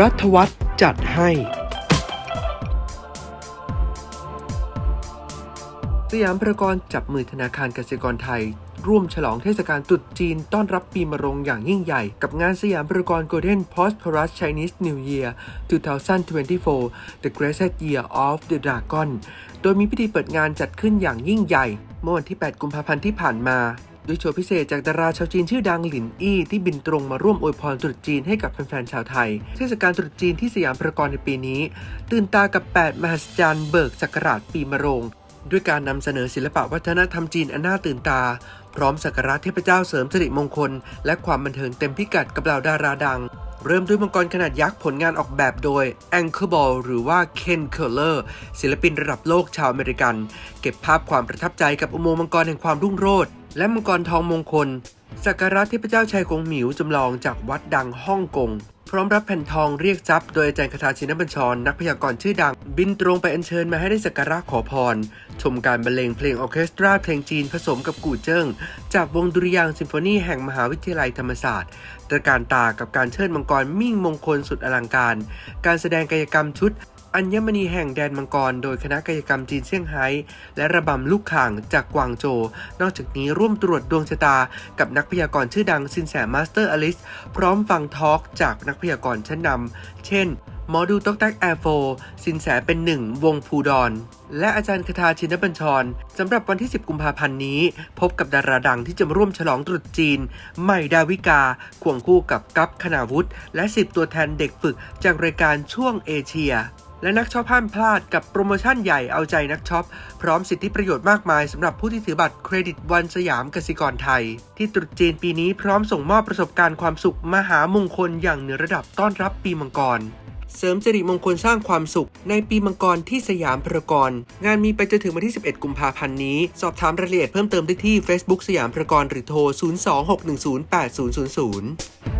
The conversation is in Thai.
รัฐวัฒน์จัดให้สยามพารากอนจับมือธนาคารกสิกรไทย ร่วมฉลองเทศกาลตรุษจีนต้อนรับปีมะโรงอย่างยิ่งใหญ่ กับงานสยามพารากอน Golden Prosperous Chinese New Year 2024 The Greatest Year of the Dragon โดยมีพิธีเปิดงานจัดขึ้นอย่างยิ่งใหญ่ เมื่อวันที่ 8 กุมภาพันธ์ที่ผ่านมา ด้วยโชว์พิเศษจากดาราชาวจีนชื่อดังหลินอี้ที่บินตรงมาร่วมอวยพรตรุษจีนให้กับแฟนๆชาวไทย เทศกาลตรุษจีนที่สยามพารากอนในปีนี้ ตื่นตากับ 8 มหัศจรรย์เบิกศักราชปีมะโรงด้วยการนำเสนอศิลปะวัฒนธรรมจีนอันน่าตื่นตา พร้อมสักการะเทพเจ้าเสริมสิริมงคล และความบันเทิงเต็มพิกัดกับเหล่าดาราดัง เริ่มด้วยมังกรขนาดยักษ์ผลงานออกแบบโดย a n c h o r b a l l หรือว่า Ken Keller ศิลปินระดับโลกชาวอเมริกัน เก็บภาพความประทับใจกับอุโมงค์มังกรแห่งความรุ่งโรจน์และมังกรทองมงคล สักการะเทพเจ้าชายกงหมิวจำลองจากวัดดังฮ่องกง พร้อมรับแผ่นทองเรียกทรัพย์โดยอาจารย์คาถาชินบัญชร นักพยากรณ์ชื่อดัง บินตรงไปอัญเชิญมาให้ได้สักการะขอพร ชมการบรรเลงเพลงออเคสตราเพลงจีนผสมกับกู่เจิ้ง จากวงดุริยางซิมโฟนีแห่งมหาวิทยาลัยธรรมศาสตร์ตระการตากับการเชิดมังกรมิ่งมงคลสุดอลังการ การแสดงกายกรรมชุด อัญมณีแห่งแดนมังกร โดยคณะกายกรรมจีนเซี่ยงไฮ้และระบำลูกข่างจากกวางโจว นอกจากนี้ร่วมตรวจดวงชะตา กับนักพยากรณ์ชื่อดังซินแสมาสเตอร์อลิส พร้อมฟังทอล์กจากนักพยากรณ์ชั้นนำเช่นหมอดูต๊อกแท็กแอร์โฟสินแสเป็นหนึ่งวงภูดอน และอาจารย์คาทาชินบัญชรสำหรับวันที่ 10 กุมภาพันธ์นี้ พบกับดาราดังที่จะมาร่วมฉลองตรุษจีน ใหม่ดาวิกา ควงคู่กับกัปคณาวุฒิและ 10 ตัวแทนเด็กฝึกจากรายการช่วงเอเชีย และนักช็อปห้ามพลาดกับโปรโมชั่นใหญ่เอาใจนักช็อป พร้อมสิทธิประโยชน์มากมายสำหรับผู้ที่ถือบัตรเครดิตวันสยามกสิกรไทย ที่ตรุษจีนปีนี้พร้อมส่งมอบประสบการณ์ความสุขมหามงคลอย่างเหนือระดับต้อนรับปีมังกร เสริมสิริมงคลสร้างความสุข ในปีมังกรที่สยามพารากอนงานมีไปจนถึงวันที่ 11 กุมภาพันธ์นี้ สอบถามรายละเอียดเพิ่มเติมได้ที่ Facebook สยามพารากอนหรือโทร 026108000